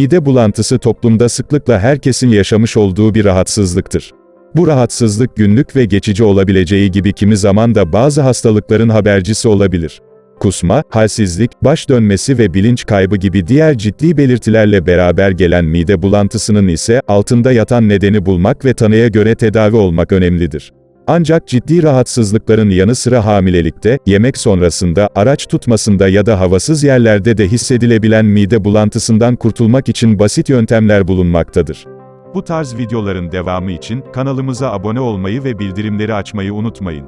Mide bulantısı toplumda sıklıkla herkesin yaşamış olduğu bir rahatsızlıktır. Bu rahatsızlık günlük ve geçici olabileceği gibi kimi zaman da bazı hastalıkların habercisi olabilir. Kusma, halsizlik, baş dönmesi ve bilinç kaybı gibi diğer ciddi belirtilerle beraber gelen mide bulantısının ise altında yatan nedeni bulmak ve tanıya göre tedavi olmak önemlidir. Ancak ciddi rahatsızlıkların yanı sıra hamilelikte, yemek sonrasında, araç tutmasında ya da havasız yerlerde de hissedilebilen mide bulantısından kurtulmak için basit yöntemler bulunmaktadır. Bu tarz videoların devamı için kanalımıza abone olmayı ve bildirimleri açmayı unutmayın.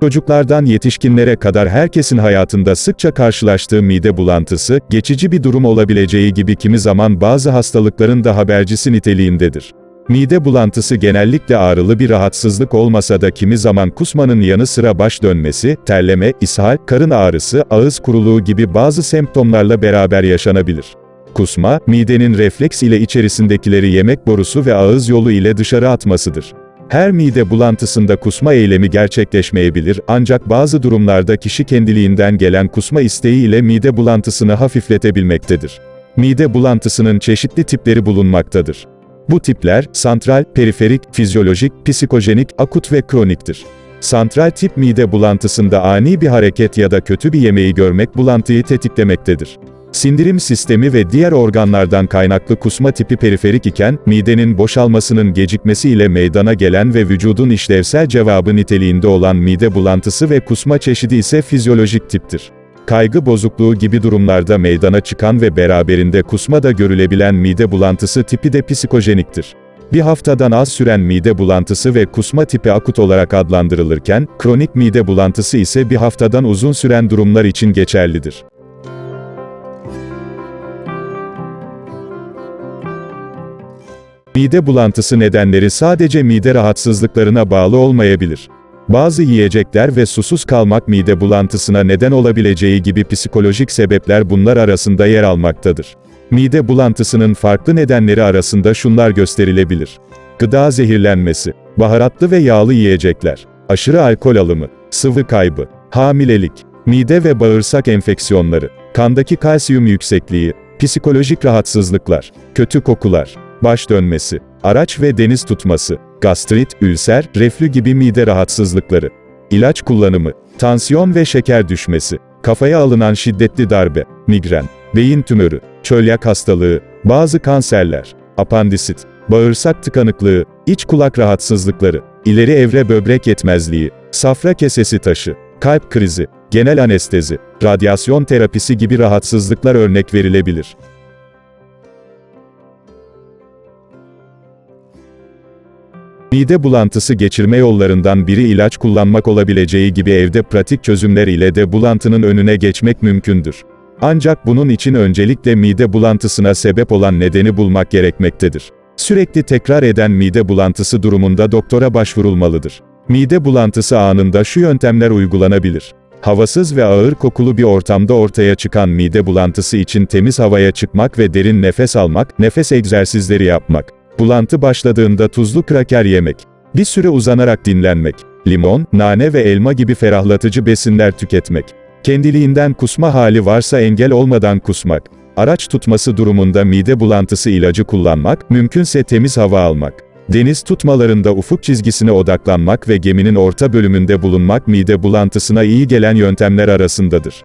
Çocuklardan yetişkinlere kadar herkesin hayatında sıkça karşılaştığı mide bulantısı, geçici bir durum olabileceği gibi kimi zaman bazı hastalıkların da habercisi niteliğindedir. Mide bulantısı genellikle ağrılı bir rahatsızlık olmasa da kimi zaman kusmanın yanı sıra baş dönmesi, terleme, ishal, karın ağrısı, ağız kuruluğu gibi bazı semptomlarla beraber yaşanabilir. Kusma, midenin refleks ile içerisindekileri yemek borusu ve ağız yolu ile dışarı atmasıdır. Her mide bulantısında kusma eylemi gerçekleşmeyebilir ancak bazı durumlarda kişi kendiliğinden gelen kusma isteği ile mide bulantısını hafifletebilmektedir. Mide bulantısının çeşitli tipleri bulunmaktadır. Bu tipler, santral, periferik, fizyolojik, psikojenik, akut ve kroniktir. Santral tip mide bulantısında ani bir hareket ya da kötü bir yemeği görmek bulantıyı tetiklemektedir. Sindirim sistemi ve diğer organlardan kaynaklı kusma tipi periferik iken, midenin boşalmasının gecikmesi ile meydana gelen ve vücudun işlevsel cevabı niteliğinde olan mide bulantısı ve kusma çeşidi ise fizyolojik tiptir. Kaygı bozukluğu gibi durumlarda meydana çıkan ve beraberinde kusma da görülebilen mide bulantısı tipi de psikojeniktir. Bir haftadan az süren mide bulantısı ve kusma tipi akut olarak adlandırılırken, kronik mide bulantısı ise bir haftadan uzun süren durumlar için geçerlidir. Mide bulantısı nedenleri sadece mide rahatsızlıklarına bağlı olmayabilir. Bazı yiyecekler ve susuz kalmak mide bulantısına neden olabileceği gibi psikolojik sebepler bunlar arasında yer almaktadır. Mide bulantısının farklı nedenleri arasında şunlar gösterilebilir. Gıda zehirlenmesi, baharatlı ve yağlı yiyecekler, aşırı alkol alımı, sıvı kaybı, hamilelik, mide ve bağırsak enfeksiyonları, kandaki kalsiyum yüksekliği, psikolojik rahatsızlıklar, kötü kokular, baş dönmesi, araç ve deniz tutması, gastrit, ülser, reflü gibi mide rahatsızlıkları, ilaç kullanımı, tansiyon ve şeker düşmesi, kafaya alınan şiddetli darbe, migren, beyin tümörü, çölyak hastalığı, bazı kanserler, apandisit, bağırsak tıkanıklığı, iç kulak rahatsızlıkları, ileri evre böbrek yetmezliği, safra kesesi taşı, kalp krizi, genel anestezi, radyasyon terapisi gibi rahatsızlıklar örnek verilebilir. Mide bulantısı geçirme yollarından biri ilaç kullanmak olabileceği gibi evde pratik çözümler ile de bulantının önüne geçmek mümkündür. Ancak bunun için öncelikle mide bulantısına sebep olan nedeni bulmak gerekmektedir. Sürekli tekrar eden mide bulantısı durumunda doktora başvurulmalıdır. Mide bulantısı anında şu yöntemler uygulanabilir. Havasız ve ağır kokulu bir ortamda ortaya çıkan mide bulantısı için temiz havaya çıkmak ve derin nefes almak, nefes egzersizleri yapmak. Bulantı başladığında tuzlu kraker yemek. Bir süre uzanarak dinlenmek. Limon, nane ve elma gibi ferahlatıcı besinler tüketmek. Kendiliğinden kusma hali varsa engel olmadan kusmak. Araç tutması durumunda mide bulantısı ilacı kullanmak, mümkünse temiz hava almak. Deniz tutmalarında ufuk çizgisine odaklanmak ve geminin orta bölümünde bulunmak mide bulantısına iyi gelen yöntemler arasındadır.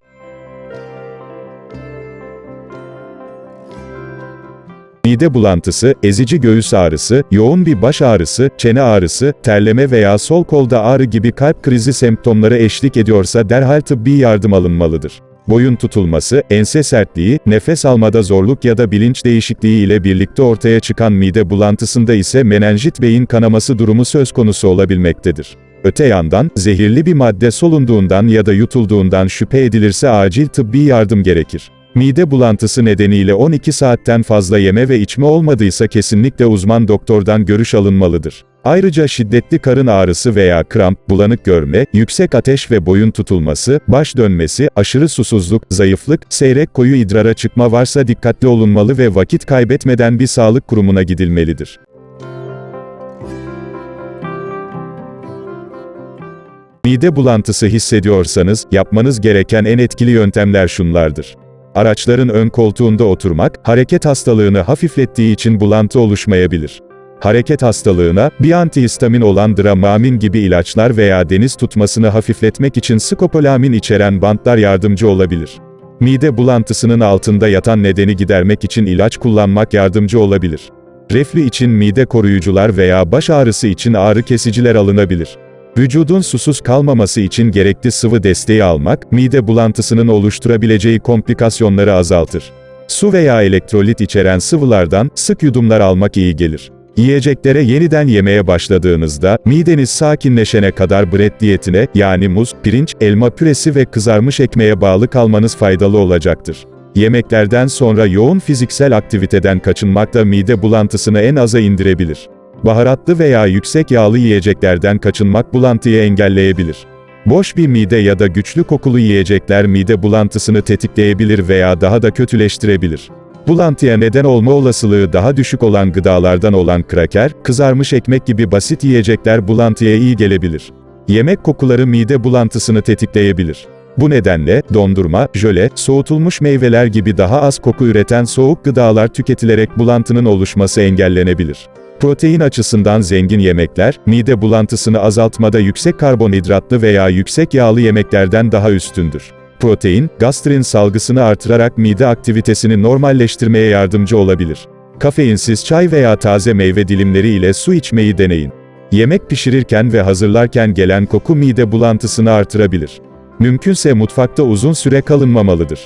Mide bulantısı, ezici göğüs ağrısı, yoğun bir baş ağrısı, çene ağrısı, terleme veya sol kolda ağrı gibi kalp krizi semptomları eşlik ediyorsa derhal tıbbi yardım alınmalıdır. Boyun tutulması, ense sertliği, nefes almada zorluk ya da bilinç değişikliği ile birlikte ortaya çıkan mide bulantısında ise menenjit beyin kanaması durumu söz konusu olabilmektedir. Öte yandan, zehirli bir madde solunduğundan ya da yutulduğundan şüphe edilirse acil tıbbi yardım gerekir. Mide bulantısı nedeniyle 12 saatten fazla yeme ve içme olmadıysa kesinlikle uzman doktordan görüş alınmalıdır. Ayrıca şiddetli karın ağrısı veya kramp, bulanık görme, yüksek ateş ve boyun tutulması, baş dönmesi, aşırı susuzluk, zayıflık, seyrek koyu idrara çıkma varsa dikkatli olunmalı ve vakit kaybetmeden bir sağlık kurumuna gidilmelidir. Mide bulantısı hissediyorsanız, yapmanız gereken en etkili yöntemler şunlardır. Araçların ön koltuğunda oturmak, hareket hastalığını hafiflettiği için bulantı oluşmayabilir. Hareket hastalığına, bir antihistamin olan Dramamin gibi ilaçlar veya deniz tutmasını hafifletmek için skopolamin içeren bantlar yardımcı olabilir. Mide bulantısının altında yatan nedeni gidermek için ilaç kullanmak yardımcı olabilir. Reflü için mide koruyucular veya baş ağrısı için ağrı kesiciler alınabilir. Vücudun susuz kalmaması için gerekli sıvı desteği almak, mide bulantısının oluşturabileceği komplikasyonları azaltır. Su veya elektrolit içeren sıvılardan sık yudumlar almak iyi gelir. Yiyeceklere yeniden yemeye başladığınızda, mideniz sakinleşene kadar bread diyetine, yani muz, pirinç, elma püresi ve kızarmış ekmeğe bağlı kalmanız faydalı olacaktır. Yemeklerden sonra yoğun fiziksel aktiviteden kaçınmak da mide bulantısını en aza indirebilir. Baharatlı veya yüksek yağlı yiyeceklerden kaçınmak bulantıyı engelleyebilir. Boş bir mide ya da güçlü kokulu yiyecekler mide bulantısını tetikleyebilir veya daha da kötüleştirebilir. Bulantıya neden olma olasılığı daha düşük olan gıdalardan olan kraker, kızarmış ekmek gibi basit yiyecekler bulantıya iyi gelebilir. Yemek kokuları mide bulantısını tetikleyebilir. Bu nedenle, dondurma, jöle, soğutulmuş meyveler gibi daha az koku üreten soğuk gıdalar tüketilerek bulantının oluşması engellenebilir. Protein açısından zengin yemekler, mide bulantısını azaltmada yüksek karbonhidratlı veya yüksek yağlı yemeklerden daha üstündür. Protein, gastrin salgısını artırarak mide aktivitesini normalleştirmeye yardımcı olabilir. Kafeinsiz çay veya taze meyve dilimleri ile su içmeyi deneyin. Yemek pişirirken ve hazırlarken gelen koku mide bulantısını artırabilir. Mümkünse mutfakta uzun süre kalınmamalıdır.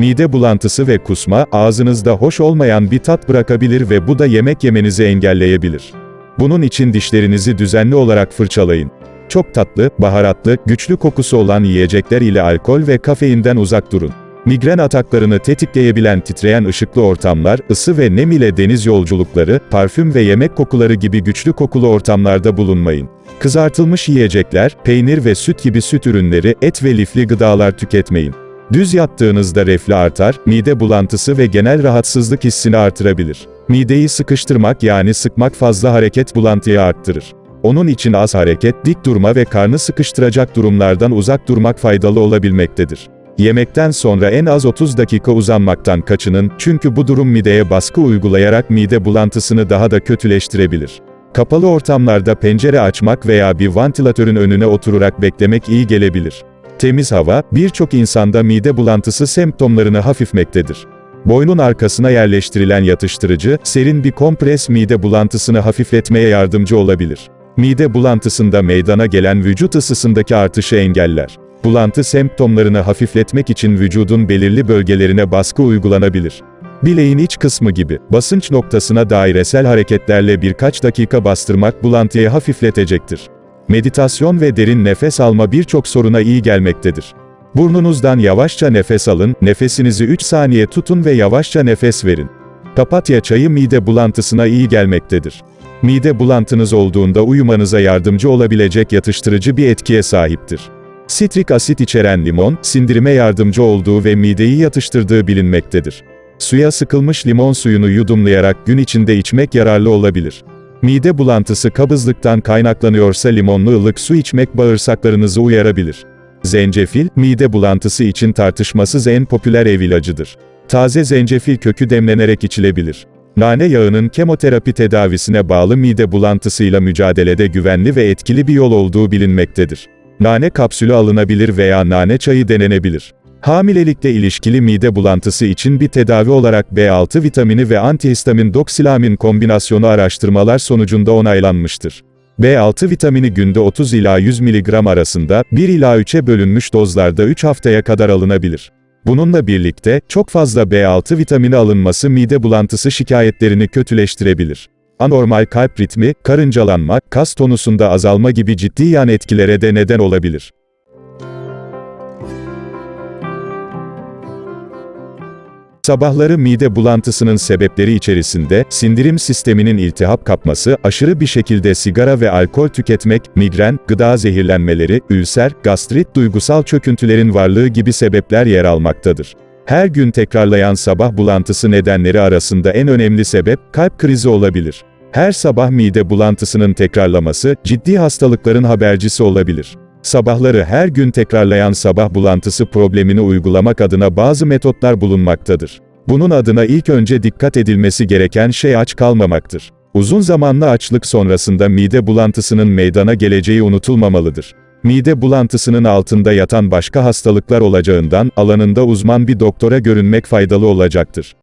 Mide bulantısı ve kusma, ağzınızda hoş olmayan bir tat bırakabilir ve bu da yemek yemenizi engelleyebilir. Bunun için dişlerinizi düzenli olarak fırçalayın. Çok tatlı, baharatlı, güçlü kokusu olan yiyecekler ile alkol ve kafeinden uzak durun. Migren ataklarını tetikleyebilen titreyen ışıklı ortamlar, ısı ve nem ile deniz yolculukları, parfüm ve yemek kokuları gibi güçlü kokulu ortamlarda bulunmayın. Kızartılmış yiyecekler, peynir ve süt gibi süt ürünleri, et ve lifli gıdalar tüketmeyin. Düz yattığınızda reflü artar, mide bulantısı ve genel rahatsızlık hissini artırabilir. Mideyi sıkıştırmak yani sıkmak fazla hareket bulantıyı arttırır. Onun için az hareket, dik durma ve karnı sıkıştıracak durumlardan uzak durmak faydalı olabilmektedir. Yemekten sonra en az 30 dakika uzanmaktan kaçının, çünkü bu durum mideye baskı uygulayarak mide bulantısını daha da kötüleştirebilir. Kapalı ortamlarda pencere açmak veya bir vantilatörün önüne oturarak beklemek iyi gelebilir. Temiz hava, birçok insanda mide bulantısı semptomlarını hafifmektedir. Boynun arkasına yerleştirilen yatıştırıcı, serin bir kompres mide bulantısını hafifletmeye yardımcı olabilir. Mide bulantısında meydana gelen vücut ısısındaki artışı engeller. Bulantı semptomlarını hafifletmek için vücudun belirli bölgelerine baskı uygulanabilir. Bileğin iç kısmı gibi, basınç noktasına dairesel hareketlerle birkaç dakika bastırmak bulantıyı hafifletecektir. Meditasyon ve derin nefes alma birçok soruna iyi gelmektedir. Burnunuzdan yavaşça nefes alın, nefesinizi 3 saniye tutun ve yavaşça nefes verin. Papatya çayı mide bulantısına iyi gelmektedir. Mide bulantınız olduğunda uyumanıza yardımcı olabilecek yatıştırıcı bir etkiye sahiptir. Sitrik asit içeren limon, sindirime yardımcı olduğu ve mideyi yatıştırdığı bilinmektedir. Suya sıkılmış limon suyunu yudumlayarak gün içinde içmek yararlı olabilir. Mide bulantısı kabızlıktan kaynaklanıyorsa limonlu ılık su içmek bağırsaklarınızı uyarabilir. Zencefil, mide bulantısı için tartışmasız en popüler ev ilacıdır. Taze zencefil kökü demlenerek içilebilir. Nane yağının kemoterapi tedavisine bağlı mide bulantısıyla mücadelede güvenli ve etkili bir yol olduğu bilinmektedir. Nane kapsülü alınabilir veya nane çayı denenebilir. Hamilelikle ilişkili mide bulantısı için bir tedavi olarak B6 vitamini ve antihistamin doksilamin kombinasyonu araştırmalar sonucunda onaylanmıştır. B6 vitamini günde 30 ila 100 mg arasında 1 ila 3'e bölünmüş dozlarda 3 haftaya kadar alınabilir. Bununla birlikte, çok fazla B6 vitamini alınması mide bulantısı şikayetlerini kötüleştirebilir. Anormal kalp ritmi, karıncalanma, kas tonusunda azalma gibi ciddi yan etkilere de neden olabilir. Sabahları mide bulantısının sebepleri içerisinde, sindirim sisteminin iltihap kapması, aşırı bir şekilde sigara ve alkol tüketmek, migren, gıda zehirlenmeleri, ülser, gastrit, duygusal çöküntülerin varlığı gibi sebepler yer almaktadır. Her gün tekrarlayan sabah bulantısı nedenleri arasında en önemli sebep, kalp krizi olabilir. Her sabah mide bulantısının tekrarlaması, ciddi hastalıkların habercisi olabilir. Sabahları her gün tekrarlayan sabah bulantısı problemini uygulamak adına bazı metotlar bulunmaktadır. Bunun adına ilk önce dikkat edilmesi gereken şey aç kalmamaktır. Uzun zamanlı açlık sonrasında mide bulantısının meydana geleceği unutulmamalıdır. Mide bulantısının altında yatan başka hastalıklar olacağından alanında uzman bir doktora görünmek faydalı olacaktır.